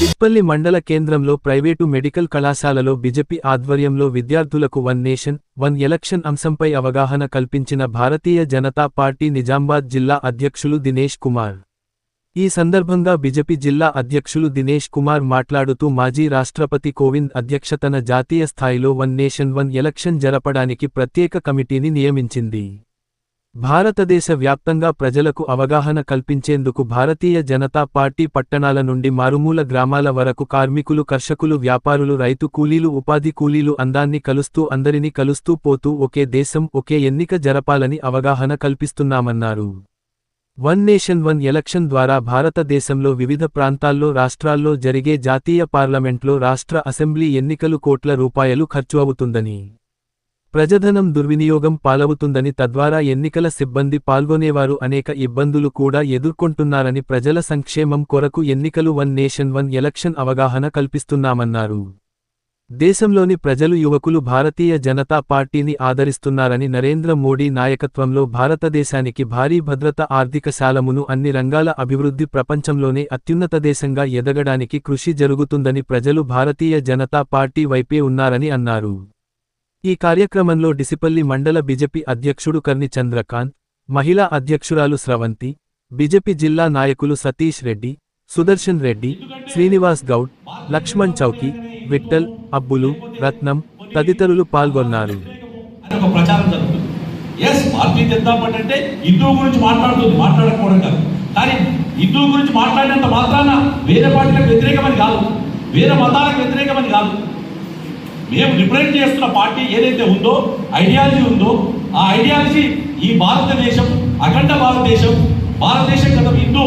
పిప్పల్లి మండల కేంద్రంలో private medical కళాశాలలో బిజెపి ఆధ్వర్యంలో విద్యార్థులకు వన్ నేషన్ వన్ ఎలక్షన్ అంశంపై అవగాహన కల్పించిన భారతీయ జనతా పార్టీ నిజామాబాద్ జిల్లా అధ్యక్షులు దినేష్ కుమార్. ఈ సందర్భంగా బిజెపి జిల్లా అధ్యక్షులు దినేష్ కుమార్ మాట్లాడుతూ మాజీ రాష్ట్రపతి కోవింద్ అధ్యక్షతన జాతీయ స్థాయిలో వన్ నేషన్ వన్ ఎలక్షన్ జరపడానికి ప్రత్యేక కమిటీని నియమించింది. భారతదేశ వ్యాప్తంగా ప్రజలకు అవగాహన కల్పించేందుకు భారతీయ జనతా పార్టీ పట్టణాల నుండి మారుమూల గ్రామాల వరకు కార్మికులు కర్షకులు వ్యాపారులు రైతు కూలీలు ఉపాధి కూలీలు అందాన్ని కలుస్తూ అందరినీ కలుస్తూ పోతూ ఒకే దేశం ఒకే ఎన్నిక జరపాలని అవగాహన కల్పిస్తున్నామన్నారు. వన్ నేషన్ వన్ ఎలక్షన్ ద్వారా భారతదేశంలో వివిధ ప్రాంతాల్లో రాష్ట్రాల్లో జరిగే జాతీయ పార్లమెంట్లో రాష్ట్ర అసెంబ్లీ ఎన్నికలు కోట్ల రూపాయలు ఖర్చు అవుతుందని ప్రజధనం దుర్వినియోగం పాలవుతుందని తద్వారా ఎన్నికల సిబ్బంది పాల్గొనేవారు అనేక ఇబ్బందులు కూడా ఎదుర్కొంటున్నారని ప్రజల సంక్షేమం కొరకు ఎన్నికలు వన్ నేషన్ వన్ ఎలక్షన్ అవగాహన కల్పిస్తున్నామన్నారు. దేశంలోని ప్రజలు యువకులు భారతీయ జనతా పార్టీని ఆదరిస్తున్నారని నరేంద్ర మోడీ నాయకత్వంలో భారతదేశానికి భారీ భద్రత ఆర్థిక శాలమును అన్ని రంగాల అభివృద్ధి ప్రపంచంలోనే అత్యున్నత దేశంగా ఎదగడానికి కృషి జరుగుతుందని ప్రజలు భారతీయ జనతా పార్టీ వైపే ఉన్నారని అన్నారు. ఈ కార్యక్రమంలో డిసిపల్లి మండల బిజెపి అధ్యక్షుడు కర్ని చంద్రకాంత్ మహిళా అధ్యక్షురాలు స్రవంతి బిజెపి జిల్లా నాయకులు సతీష్ రెడ్డి సుదర్శన్ రెడ్డి శ్రీనివాస్ గౌడ్ లక్ష్మణ్ చౌకి విఠల్ అబ్బులు రత్నం తదితరులు పాల్గొన్నారు. భారతీయ జనతా పార్టీ అంటే హిందువు గురించి మాట్లాడుతుంది మాట్లాడకపోవడం కాదు. కానీ హిందువు గురించి మాట్లాడినంత మాత్రాన వేరే పార్టీలకు వ్యతిరేకమని కాదు. వేరే మతాలకు వ్యతిరేకమని కాదు. మేము రిప్రజెంట్ చేస్తున్న పార్టీ ఏదైతే ఉందో ఐడియాలజీ ఉందో ఆ ఐడియాలజీ ఈ భారతదేశం అఖండ భారతదేశం భారతదేశం గత హిందూ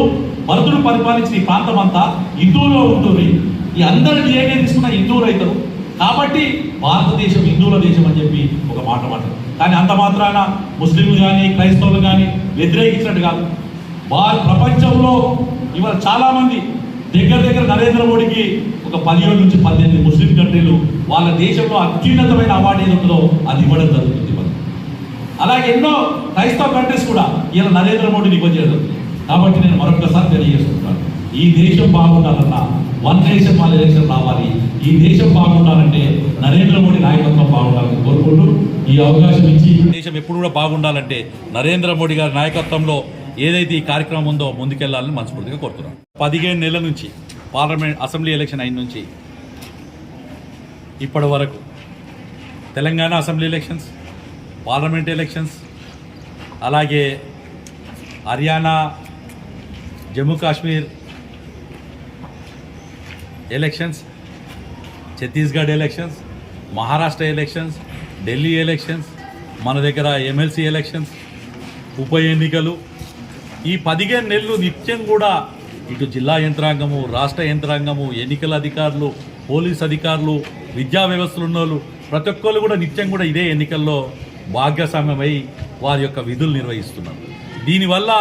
భరతుడు పరిపాలించిన ఈ ప్రాంతం అంతా హిందువులో ఉంటుంది. ఈ అందరి డిఎన్ఏ తీసుకున్న హిందువులు అవుతారు కాబట్టి భారతదేశం హిందువుల దేశం అని చెప్పి ఒక మాట మాట కానీ అంత మాత్రాన ముస్లింలు కానీ క్రైస్తవులు కానీ వ్యతిరేకించినట్టు కాదు. వారు ప్రపంచంలో ఇవాళ చాలామంది దగ్గర దగ్గర నరేంద్ర మోడీకి ఒక పదిహేడు నుంచి పద్దెనిమిది ముస్లిం కంట్రీలు వాళ్ళ దేశంలో అత్యున్నతమైన అవార్డు ఏది ఉంటుందో అది ఇవ్వడం జరుగుతుంది మనం అలాగే ఎన్నో క్రైస్తవ కంట్రీస్ కూడా ఇలా నరేంద్ర మోడీని ఇవ్వజేయడం కాబట్టి నేను మరొకసారి తెలియజేస్తున్నాను ఈ దేశం బాగుండాలన్నా వన్ నేషన్ వన్ ఎలక్షన్ రావాలి. ఈ దేశం బాగుండాలంటే నరేంద్ర మోడీ నాయకత్వం బాగుండాలని కోరుకుంటూ ఈ అవకాశం ఇచ్చి దేశం ఎప్పుడు కూడా బాగుండాలంటే నరేంద్ర మోడీ గారి నాయకత్వంలో ఏదైతే ఈ కార్యక్రమం ఉందో ముందుకెళ్ళాలని మనస్ఫూర్తిగా కోరుతున్నాను పదిహేను నెలల నుంచి పార్లమెంట్ అసెంబ్లీ ఎలక్షన్ అయిన నుంచి ఇప్పటి వరకు Telangana assembly elections parliament elections అలాగే Haryana Jammu Kashmir elections Chhattisgarh elections Maharashtra elections Delhi elections మన దగ్గర ఎమ్మెల్సీ ఎలక్షన్స్ ఉప ఎన్నికలు ఈ పదిహేను నెలలు నిత్యం కూడా ఇటు జిల్లా యంత్రాంగము రాష్ట్ర యంత్రాంగము ఎన్నికల అధికారులు పోలీస్ అధికారులు విద్యా వ్యవస్థలు ఉన్నోళ్ళు ప్రతి ఒక్కరు కూడా నిత్యం కూడా ఇదే ఎన్నికల్లో భాగస్వామ్యమై వారి యొక్క విధులు నిర్వహిస్తున్నారు. దీనివల్ల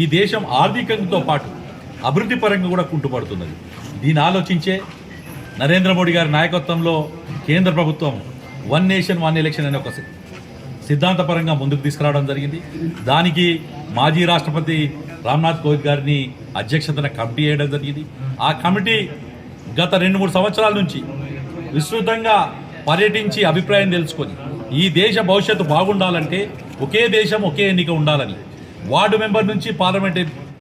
ఈ దేశం ఆర్థికంతో పాటు అభివృద్ధి పరంగా కూడా కుంటుపడుతున్నది. దీన్ని ఆలోచించే నరేంద్ర మోడీ గారి నాయకత్వంలో కేంద్ర ప్రభుత్వం వన్ నేషన్ వన్ ఎలక్షన్ అనే ఒక సిద్ధాంతపరంగా ముందుకు తీసుకురావడం జరిగింది. దానికి మాజీ రాష్ట్రపతి రామ్నాథ్ కోవింద్ గారిని అధ్యక్షతన కమిటీ వేయడం జరిగింది. ఆ కమిటీ గత రెండు మూడు సంవత్సరాల నుంచి విస్తృతంగా పర్యటించి అభిప్రాయం తెలుసుకొని ఈ దేశ భవిష్యత్తు బాగుండాలంటే ఒకే దేశం ఒకే ఎన్నిక ఉండాలని వార్డు మెంబర్ నుంచి పార్లమెంట్